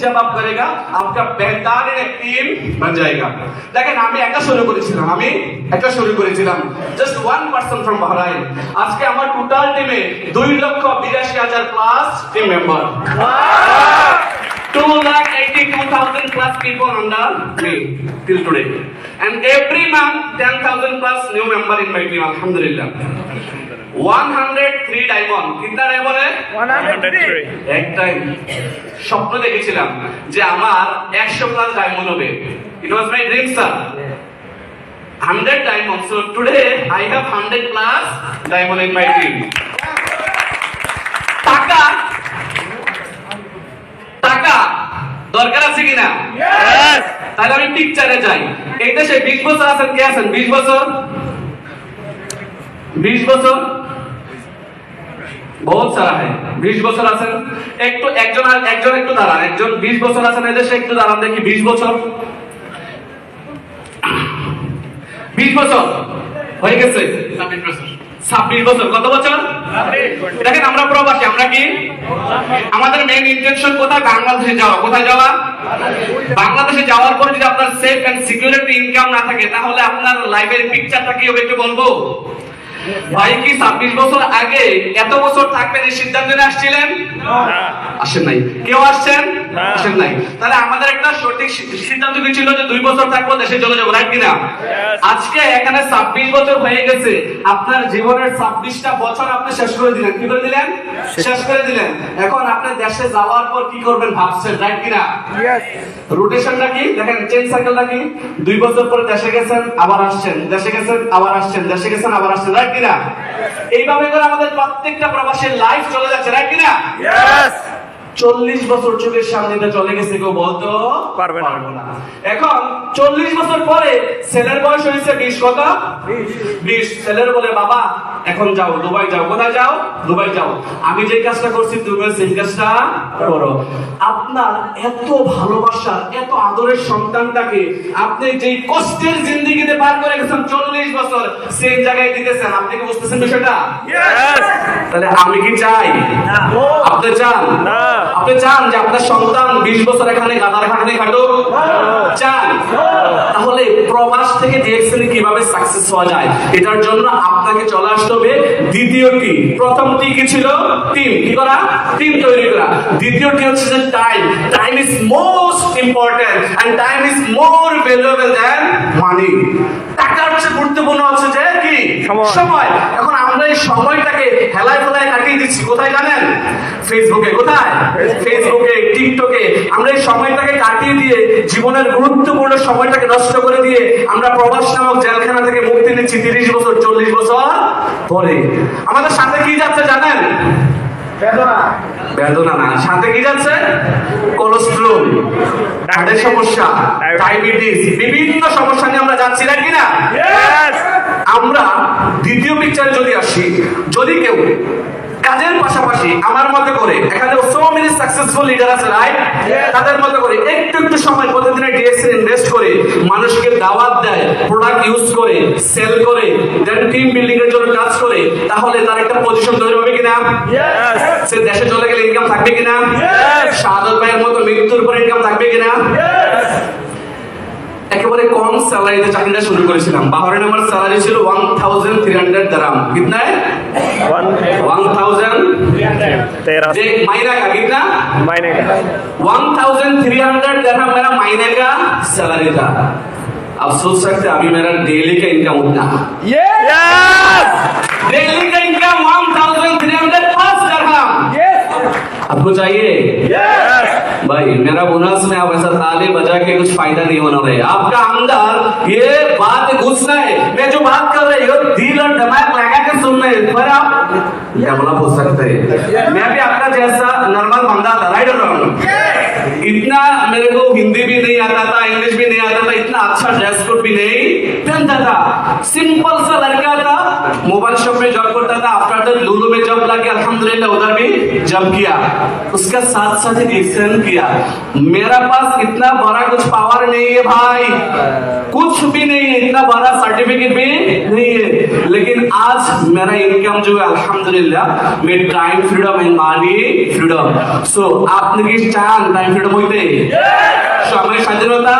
Job up করেগা আপনার বেদার team বন যায়গা দেখেন আমি একটা শুরু করেছিলাম আমি একটা শুরু করেছিলাম just one person from Bahrain আজকে আমার টোটাল টিমে দুই লক্ষ বিরাশি হাজার plus team member two lakh eighty two thousand plus people under me till today. And every month ten thousand plus new member in my team, Alhamdulillah. 103 diamond কিনা diamond 103 এক time স্বপ্ন দেখেছিলাম যে আমার 100 প্লাস ডায়মন্ড হবে it was my dream sir hundred diamond so today I have hundred plus diamond in my dream টাকা। টাকা। দরকার আছে কিনা? তাহলে আমি পিকচারে যাই। এই দেশে বিশ বছর আছেন কে আছেন? বিশ বছর? বিশ বছর? বহুত সারা হ্যাঁ। বিশ বছর আছেন। একটু একজন আর একজন একটু দাঁড়ান। একজন বিশ বছর আছেন এদেশে একটু দাঁড়ান দেখি বিশ বছর? বিশ বছর। হয়ে গেছে। ছাব্বিশ বছর। কত বছর? দেখেন, আমরা প্রবাসী, আমরা কি? আমাদের মেন ইন্টেনশন কোথায়? বাংলাদেশে যাওয়া। কোথায় যাওয়া? বাংলাদেশে যাওয়ার পর যদি আপনার সেফ অ্যান্ড সিকিউরিটি ইনকাম না থাকে, তাহলে আপনার লাইফের পিকচারটা কি হবে একটু বলব? ভাই কি ছাব্বিশ বছর আগে এত বছর থাকবেন এই সিদ্ধান্ত নিয়ে আসছিলেন? আসেন নাই। কেউ আসছেন? আসেন নাই। তাহলে আমাদের একটা সঠিক সিদ্ধান্ত কি ছিল যে দুই বছর থাকব দেশে চলে যাব রাইট কিনা আজকে এখানে ছাব্বিশ বছর হয়ে গেছে। আপনার জীবনের ছাব্বিশটা বছর আপনি শেষ করে দিলেন। কি করে দিলেন? শেষ। করে দিলেন। এখন আপনি দেশে যাওয়ার পর কি করবেন ভাবছেন রাইট কিনা? রোটেশনটা কি? দেখেন চেন সাইকেলটা কি? দুই বছর পরে দেশে গেছেন আবার আসছেন দেশে গেছেন আবার আসছেন দেশে গেছেন আবার আসছেন রাইট কিনা? এইভাবে করে আমাদের প্রত্যেকটা প্রবাসের লাইফ চলে যাচ্ছে রাইট কিনা? চল্লিশ বছর চোখের সামনে চলে গেছে কেউ বলতো? পারবে না। এখন চল্লিশ বছর পরে ছেলের বয়স হয়েছে বিশ কত? বিশ। ছেলের বলে বাবা এখন যাও দুবাই যাও। কোথায় যাও? দুবাই যাও। আমি যে কাজটা করছি তুমি সেই কাজটা করো। আপনার এত ভালোবাসা এত আদরের সন্তানটাকে আপনি যে কষ্টের জিন্দিগিতে পার করে গেছেন চল্লিশ বছর সেই জায়গায় দিতেছেন। আপনি কি বুঝতেছেন বিষয়টা? তাহলে আমি কি চাই? আপনি চান? না। আপনি চান যে আপনার সন্তান বিশ বছর এখানে গাদার খাটে খাটুক? চান। তাহলে প্রবাস থেকে ডিএক্সএল কীভাবে সাকসেস হওয়া যায়। এটার জন্য আপনাকে চলে আসতে হবে। দ্বিতীয়টি প্রথমটি কি ছিল? টিম কি করা? টিম তৈরি করা। দ্বিতীয়টি হচ্ছে যে time time is most important and time is more valuable than money টাকা হচ্ছে গুরুত্বপূর্ণ হচ্ছে যে কি? সময়। সময়। এখন আমরা এই সময়টাকে হেলায় কাটিয়ে দিচ্ছি। কোথায় জানেন? ফেসবুকে কোথায়? ফেসবুকে টিকটকে আমরা এই সময়টাকে কাটিয়ে দিয়ে জীবনের গুরুত্বপূর্ণ সময়টাকে নষ্ট করে দিয়ে আমরা প্রবাস নামক জেলখানা থেকে মুক্তি নিচ্ছি তিরিশ বছর চল্লিশ বছর পরে আমাদের সাথে কি যাচ্ছে জানেন? বেদনা। না। সাথে কি যাচ্ছে? কোলেস্ট্রল। হার্টের সমস্যা ডায়াবেটিস বিভিন্ন সমস্যা নিয়ে আমরা যাচ্ছি না? কিনা আমরা দ্বিতীয় পিকচার যদি আসি যদি কেউ পাশাপাশি আমার মতে করে। এখানে সো মেনি সাকসেসফুল লিডার আছে রাইট তাদের মতে করে। একটু একটু সময় প্রতিদিনের ডিএক্সএল ইনভেস্ট করে মানুষকে দাওয়াত দেয় প্রোডাক্ট ইউজ করে সেল করে দেন টিম বিল্ডিং এর জন্য কাজ করে তাহলে তার একটা পজিশন তৈরি হবে কিনা? সে দেশে চলে গেলে ইনকাম থাকবে কিনা? শাহাদত ভাইয়ের মতো মৃত্যুর পর ইনকাম থাকবে কিনা? একেবারে কম স্যালারিতে চাকরিটা শুরু করেছিলাম। বাহরেন আমার স্যালারি ছিল ওয়ান থাউজেন্ড থ্রি হান্ড্রেড দারাম কিতনা ওয়ান থাউজেন্ড मायने का कितना मायने का वन थाउज़ेंड थ्री हंड्रेड दरहम मेरा मायने का सैलरी था आप सोच सकते अभी मेरा डेली का इनकम उतना डेली का इनकम वन थाउज़ेंड थ्री आपको चाहिए? Yes! भाई मेरा बोनस में आप ऐसा ताली बजा के कुछ फ़ायदा नहीं होना रहे आपका अंदर ये बात घुसना है मैं जो बात कर रही हूँ दिल और दिमाग लगा के सुनना है। पर आप डेवलप हो सकते हैं? मैं भी आपका जैसा नॉर्मल बंदा था राइट और रॉन्ग इतना मेरे को हिंदी भी नहीं आता था इंग्लिश भी नहीं आता था इतना अच्छा ड्रेस कोड भी नहीं। पहनता था। सिंपल सा लड़का था मोबाइल शॉप में जॉब स्टार्टेड लुलु में जब लगे, अल्हम्दुलिल्लाह उधर भी जब किया। उसका साथ साथ डिसीज़न किया। मेरा पास इतना बड़ा कुछ पावर नहीं है भाई। कुछ भी नहीं है, इतना बड़ा सर्टिफिकेट भी नहीं है। लेकिन आज मेरा इनकम जो है अल्हम्दुलिल्लाह मैं time freedom and money freedom so आपने কি চান টাইম ফ্রিডম হইতে সময় স্বাধীনতা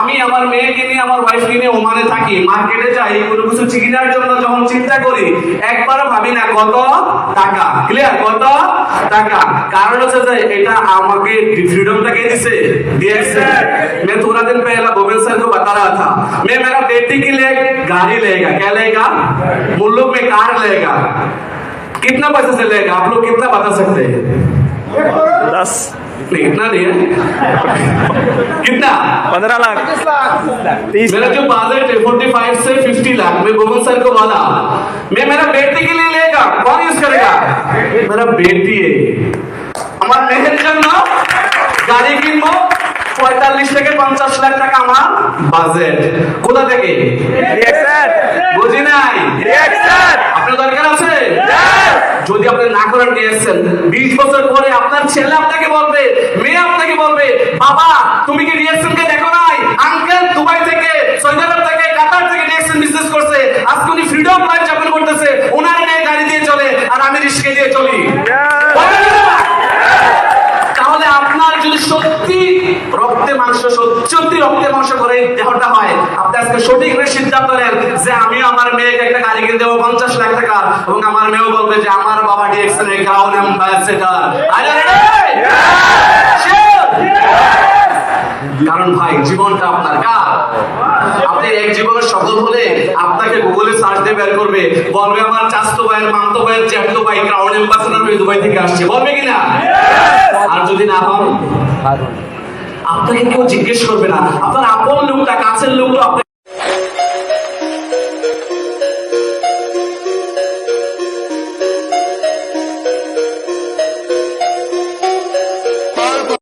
আমি আমার মেয়েকে নিয়ে আমার ওয়াইফকে নিয়ে ওমানে থাকি মার্কেটে যাই কোনো কিছু চিকিৎসার জন্য যখন চিন্তা করি একবার ভাবি না কত টাকা ক্লিয়ার কত টাকা কারণ হচ্ছে যে এটা আমাকে ফ্রিডমটা কে দিছে দিয়েছে मैं थोड़ा दिन पहला भूपेंद्र सर को बता रहा था। मैं मेरा बेटी के लिए गाड़ी लेगा। क्या लेगा? मुल्लुक में कार लेगा कितना पैसे से लेगा आप लोग कितना बता सकते हैं दस नहीं इतना नहीं है कितना पंद्रह लाख तीस मेरा जो बजट है 45 से 50 लाख मैं गोविंद सर को बोला मैं मेरा बेटी के लिए लेगा कौन यूज करेगा मेरा बेटी है আমার মেয়ের জন্য গাড়ি কিনবো পঁয়তাল্লিশ থেকে পঞ্চাশ লাখ টাকা আমার বাজেট কোথা থেকে যদি আপনি না করেন রিয়াকশন বিশ বছর পরে আপনার ছেলে আপনাকে বলবে মেয়ে আপনাকে বলবে বাবা তুমি কি রিয়াকশনকে দেখো নাই? আঙ্কেল দুবাই থেকে সৌদি আরব থেকে কাতার থেকে রিয়াকশন বিজনেস করছে। আজকে উনি ফ্রিডম লাইফ যাপন করতেছে। ওনার মেয়ে গাড়ি দিয়ে চলে আর আমি রিস্কে দিয়ে চলি। তাহলে আপনার যদি সত্যি রক্তে মাংস সত্যি রক্তে মাংস করে দেহটা আজকে সঠিক সিদ্ধান্ত নেন যে আমি আমার মেয়েকে একটা গাড়ি কিনে দেবো পঞ্চাশ লাখ টাকা এবং আমার মেয়েও বলবে যে আমার বাবা ডিএক্সএন এর অ্যাম্বাসেডার কারণ ভাই জীবনটা আপনার কার? আপনি এক জীবনে সফল হলে আপনাকে গুগলে সার্চ দিয়ে বের করবে বলবে আমার চাস্তো ভাইয়ের মামতো ভাইয়ের ভাই অ্যাম্বাসেডার হয়ে দুবাই থেকে আসছে। বলবে কিনা আর যদি না হন আপনাকে কেউ জিজ্ঞেস করবে না। আপনার আপন লোকটা কাছের লোকটা